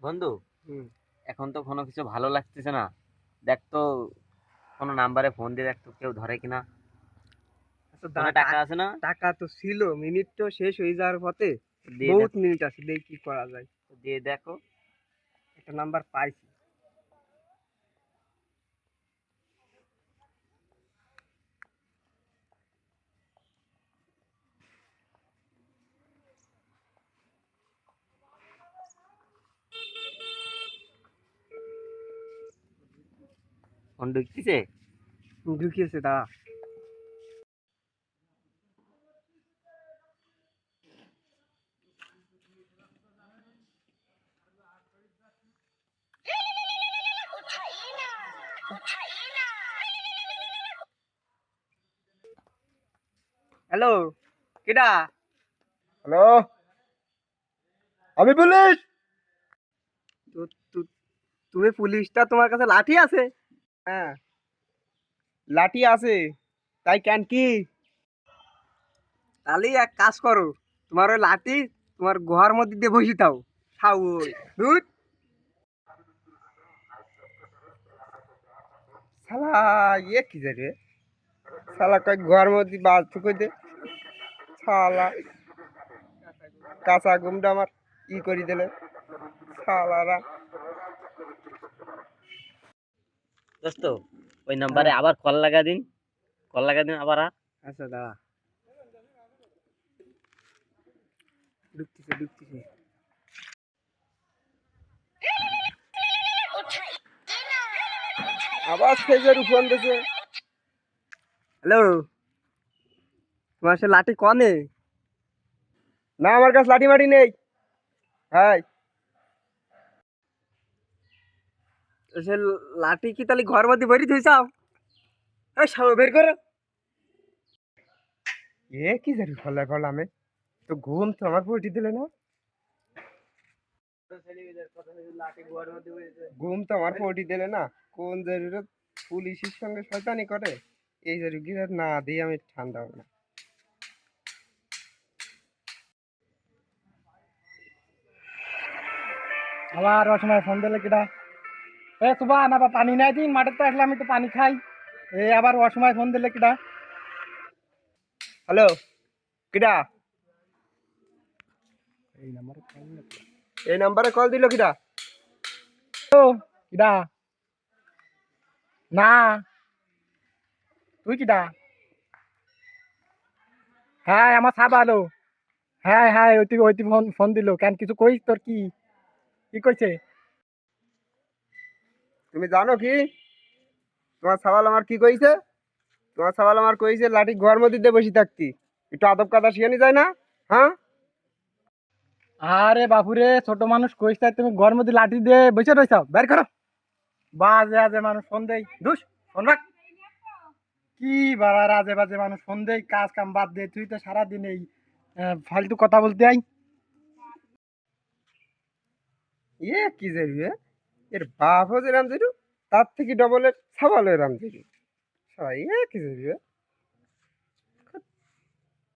বন্ধু। এখন তো কোনো কিছু ভালো লাগতেছে না। দেখ তো কোনো নাম্বারে ফোন দিয়ে দেখ তো কেউ ধরে কিনা। আচ্ছা টাকা আছে না? টাকা তো ছিল মিনিট তো শেষ হয়ে যাওয়ার পথে বহুত মিনিট আছে দেখি কি করা যায়। দিয়ে দেখো। একটা নাম্বার পাইছি। ফোন ঢুকতেছে ঢুকিয়েছে দাঁড়া হ্যালো কেডা হ্যালো আমি পুলিশ তো তু- তুমি পুলিশটা তোমার কাছে লাঠি আছে? হ্যাঁ। লাঠি আছে, তাই কেন কি? তাহলে এক কাজ করো, তোমার ওই লাঠি তোমার গুহার মধ্যে দিয়ে বসে থাও খাও দুধ শালা ইয়ে কি রে? শালা কয় ঘর মধ্যে বাজ ঠুকে দে। শালা, কাঁচা গুমটা আমার ই করে দিলে। শালারা। দোস্ত ওই নাম্বারে আবার কল লাগা দিন। কল লাগা দিন আবার আচ্ছা দাঁড়া। ঢুকতেছে ঢুকতেছে। আবার ফেজের ফোন দিছে হ্যালো তোমার সে লাঠি কনে? না আমার কাছে লাঠি মাটি নেই। হ্যাঁ সে লাঠি কি তাহলে ঘর মধ্যে ভরি থইছাও এই সব বের করো। এ কি জানি ফলে ফলামে তো ঘুম তো আমার পটি দিলে না? ঘুম তো আমার পটি দিলে না? কোন জরুরত? পুলিশের সঙ্গে শয়তানি করে? এই জরুরি না দিয়ে আমি ঠান্ডা হব না। আবার অসময় ফোন দিলে কিটা এ সুবান আবার পানি নাই দিন মাঠের তো আসলে আমি তো পানি খাই। এ আবার অসময় ফোন দিলে কিটা হ্যালো কিডা? এই নাম্বারে এই নাম্বারে কল দিল কিডা? ও কিটা না। তুই কিটা হ্যাঁ আমার সাব আলো। হ্যাঁ হ্যাঁ ওই ওই ফোন ফোন দিল। কেন কিছু কইস তোর কি? কি কইছে? তুমি জানো কি? তোমার সওয়াল আমার কি কইছে? তোমার সওয়াল আমার কইছে লাঠি ঘর মধ্যে দিয়ে বসে থাকতি। একটু আদব কাদা শিখানি যায় না? হ্যাঁ? আরে বাপুরে ছোট মানুষ কইস তাই তুমি ঘর মধ্যে লাঠি দিয়ে বসে রয়েছ বের করো। বাজে আজে মানুষ ফোন দেই। দুস ফোন রাখ। কি বাড়া রাজে বাজে মানুষ ফোন দেই। কাজ কাম বাদ দে তুই তো সারাদিন এই ফালতু কথা বলতে আই। এ কি যাবি এ? এর বাপ হচ্ছে রাম যেরু তার থেকে ডবলের সওয়ালও রাম যেরু সবাই এ কি যাবি এ?